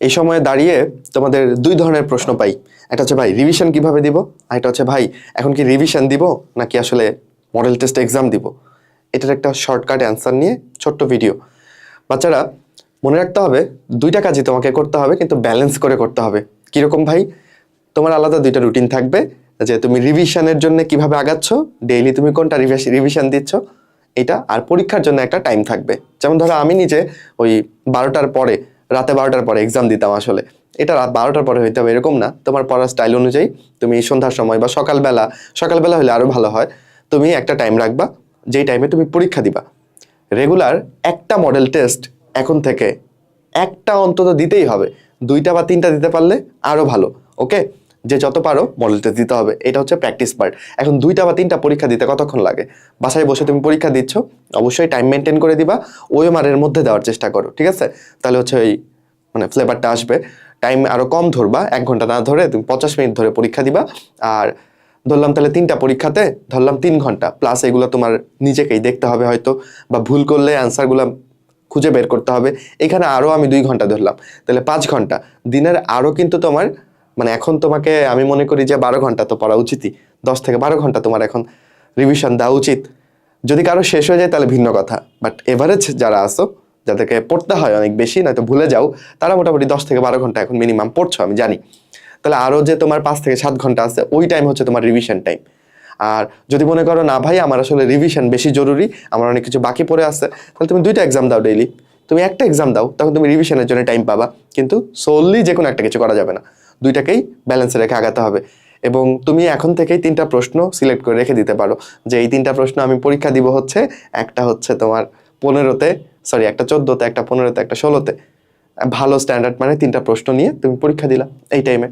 এই সময়ে দাঁড়িয়ে তোমাদের দুই ধরনের প্রশ্ন পাই। একটা হচ্ছে, ভাই রিভিশন কীভাবে দিব? আর একটা হচ্ছে, ভাই, এখন কি রিভিশন দিব নাকি আসলে মডেল টেস্ট এক্সাম দিব? এটার একটা শর্টকাট অ্যান্সার নিয়ে ছোট্ট ভিডিও বাচ্চারা, মনে রাখতে হবে, দুইটা কাজই তোমাকে করতে হবে, কিন্তু ব্যালেন্স করে করতে হবে। কীরকম, ভাই? তোমার আলাদা দুইটা রুটিন থাকবে, যে তুমি রিভিশনের জন্য কীভাবে আগাচ্ছ ডেইলি তুমি কোনটা রিভিশন দিচ্ছ, এটা আর পরীক্ষার জন্য একটা টাইম থাকবে। যেমন ধরো, আমি নিজে ওই বারোটার পরে রাতে বারোটার পরে এক্সাম দিতাম আসলে। এটা রাত বারোটার পরে হইতে হবে, এরকম না। তোমার পড়ার স্টাইল অনুযায়ী তুমি সন্ধ্যার সময় বা সকালবেলা সকালবেলা হলে আরও ভালো হয়। তুমি একটা টাইম রাখবা, যেই টাইমে তুমি পরীক্ষা দিবা। রেগুলার একটা মডেল টেস্ট এখন থেকে একটা অন্তত দিতেই হবে। দুইটা বা তিনটা দিতে পারলে আরও ভালো ওকে যে যত পারো মডেল টেস্ট দিতে হবে। এটা হচ্ছে প্র্যাকটিস পার্ট এখন দুইটা বা তিনটা পরীক্ষা দিতে কতক্ষণ লাগে? বাসায় বসে তুমি পরীক্ষা দিচ্ছ, অবশ্যই টাইম মেনটেন করে দিবা ওই মারের মধ্যে দেওয়ার চেষ্টা করো, ঠিক আছে? তাহলে হচ্ছে ওই মানে ফ্লেভারটা আসবে। টাইম আরও কম ধরবা, এক ঘণ্টা না ধরে তুমি পঞ্চাশ মিনিট ধরে পরীক্ষা দিবা। আর ধরলাম তাহলে তিনটা পরীক্ষাতে ধরলাম তিন ঘণ্টা। প্লাস এগুলো তোমার নিজেকেই দেখতে হবে হয়তো, বা ভুল করলে অ্যান্সারগুলো খুঁজে বের করতে হবে। এখানে আরও আমি দুই ঘণ্টা ধরলাম। তাহলে পাঁচ ঘণ্টা। দিনের আরও কিন্তু তোমার মানে এখন তোমাকে আমি মনে করি যে বারো ঘণ্টা তো পড়া উচিতই। দশ থেকে বারো ঘণ্টা তোমার এখন রিভিশন দেওয়া উচিত। যদি কারও শেষ হয়ে যায় তাহলে ভিন্ন কথা। বাট এভারেজ যারা আসো যাদেরকে পড়তে হয় অনেক বেশি, নয়তো ভুলে যাও, তারা মোটামুটি দশ থেকে বারো ঘণ্টা এখন মিনিমাম পড়ছো, আমি জানি। তাহলে আরও যে তোমার পাঁচ থেকে সাত ঘণ্টা আছে, ওই টাইম হচ্ছে তোমার রিভিশন টাইম আর যদি মনে করো না, ভাই, আমার আসলে রিভিশন বেশি জরুরি, আমার অনেক কিছু বাকি পড়ে আছে, তাহলে তুমি দুইটা এক্সাম দাও ডেইলি তুমি একটা এক্সাম দাও, তখন তুমি রিভিশনের জন্য টাইম পাবা। কিন্তু সোললি যে কোনো একটা কিছু করা যাবে না। দুইটাকেই ব্যালেন্সে রেখে আগাতে হবে। এবং তুমি এখন থেকেই তিনটা প্রশ্ন সিলেক্ট করে রেখে দিতে পারো যে এই তিনটা প্রশ্ন আমি পরীক্ষা দিব হচ্ছে একটা হচ্ছে তোমার পনেরোতে সরি একটা চোদ্দোতে, একটা পনেরোতে, একটা ষোলোতে। ভালো স্ট্যান্ডার্ড মানে তিনটা প্রশ্ন নিয়ে তুমি পরীক্ষা দিলা এই টাইমে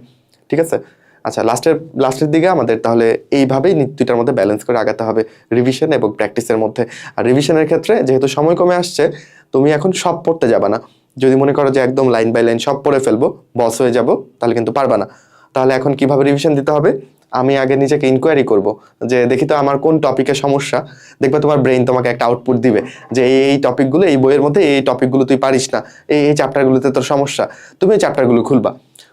ঠিক আছে? আচ্ছা লাস্টের লাস্টের দিকে আমাদের তাহলে এইভাবেই দুইটার মধ্যে ব্যালেন্স করে আগাতে হবে রিভিশন এবং প্র্যাকটিসের মধ্যে। আর রিভিশনের ক্ষেত্রে যেহেতু সময় কমে আসছে, তুমি এখন সব পড়তে যাবা না। যদি মনে করো যে একদম লাইন বাই লাইন সব পড়ে ফেলব বস হয়ে যাব, তাহলে কিন্তু পারবা না। তাহলে এখন কীভাবে রিভিশন দিতে হবে? আমি আগে নিজেকে ইনকোয়ারি করব, যে দেখি তো আমার কোন টপিকের সমস্যা। দেখবে তোমার ব্রেইন তোমাকে একটা আউটপুট দিবে, যে এই এই টপিকগুলো এই বইয়ের মধ্যে এই টপিকগুলো তুই পারিস না, এই এই চ্যাপ্টারগুলোতে তোর সমস্যা। তুমি এই চ্যাপ্টারগুলো খুলবা।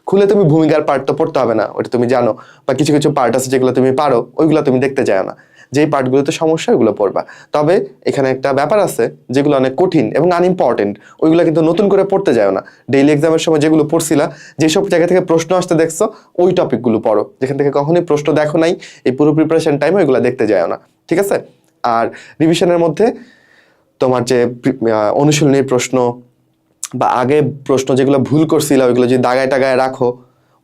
খুলে তুমি ভূমিকার পার্ট তো পড়তে হবে না, ওটা তুমি জানো। বা কিছু কিছু পার্ট আছে যেগুলো তুমি পারো, ওইগুলো তুমি দেখতে যাও না। যেই পার্টগুলোতে সমস্যা, ওইগুলো পড়বা। তবে এখানে একটা ব্যাপার আছে, যেগুলো অনেক কঠিন এবং আনইম্পর্টেন্ট ওইগুলো কিন্তু নতুন করে পড়তে যাও না। ডেইলি এক্সামের সময় যেগুলো পড়ছিলা, যেসব জায়গা থেকে প্রশ্ন আসতে দেখছ, ওই টপিকগুলো পড়ো। যেখান থেকে কখনোই প্রশ্ন দেখো নাই, এই পুরো প্রিপারেশন টাইমে ওইগুলো দেখতে যাও না। ঠিক আছে? আর রিভিশনের মধ্যে তোমার যে অনুশীলনীর প্রশ্ন বা আগে প্রশ্ন যেগুলো ভুল করছিল, ওইগুলো যদি দাগায় টাগায় রাখো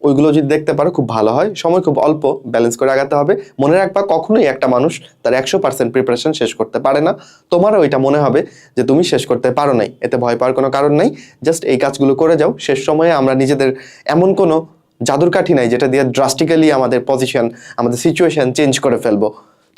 ওইগুলো যদি দেখতে পারো, খুব ভালো হয়। সময় খুব অল্প ব্যালেন্স করে আগাতে হবে। মনে রাখবা, কখনোই একটা মানুষ তার একশো পার্সেন্ট প্রিপারেশন শেষ করতে পারে না। তোমারও এটা মনে হবে যে তুমি শেষ করতে পারো নাই। এতে ভয় পাওয়ার কোনো কারণ নাই। জাস্ট এই কাজগুলো করে যাও। শেষ সময়ে আমরা নিজেদের এমন কোনো জাদুর কাঠি নাই, যেটা দিয়ে ড্রাস্টিক্যালি আমাদের পজিশন আমাদের সিচুয়েশন চেঞ্জ করে ফেলব।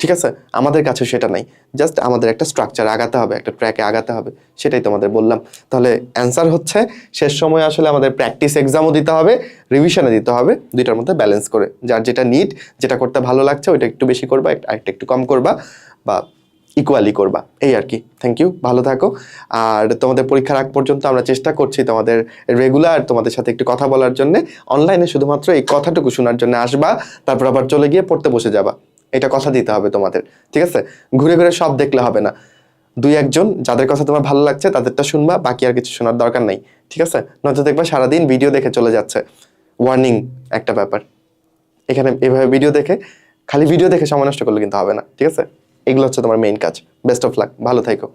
ঠিক আছে? আমাদের কাছে সেটা নাই। জাস্ট আমাদের একটা স্ট্রাকচার আগাতে হবে, একটা ট্র্যাকে আগাতে হবে, সেটাই তোমাদের বললাম। তাহলে অ্যান্সার হচ্ছে, শেষ সময় আসলে আমাদের প্র্যাকটিস এক্সামও দিতে হবে রিভিশনে দিতে হবে, দুইটার মধ্যে ব্যালেন্স করে। যার যেটা নিড যেটা করতে ভালো লাগছে, ওইটা একটু বেশি করবা আরেকটা একটু কম করবা, বা ইকুয়ালি করবা। এই আর কি। থ্যাংক ইউ ভালো থাকো। আর তোমাদের পরীক্ষার আগ পর্যন্ত আমরা চেষ্টা করছি তোমাদের রেগুলার তোমাদের সাথে একটু কথা বলার জন্য। অনলাইনে শুধুমাত্র এই কথাটুকু শোনার জন্য আসবা, তারপর আবার চলে গিয়ে পড়তে বসে যাবা। এটা কথা দিতে হবে তোমাদের, ঠিক আছে? ঘুরে ঘুরে সব দেখলে হবে না। দুই একজন, যাদের কথা তোমার ভালো লাগছে, তাদেরটা শুনবা, বাকি আর কিছু শোনার দরকার নাই, ঠিক আছে? নয়তো দেখবা সারাদিন ভিডিও দেখে চলে যাচ্ছে। ওয়ার্নিং একটা ব্যাপার। এখানে এভাবে ভিডিও দেখে, খালি ভিডিও দেখে সময় নষ্ট করলে কিন্তু হবে না, ঠিক আছে? এগুলো হচ্ছে তোমার মেইন কাজ। বেস্ট অফ লাক ভালো থাকো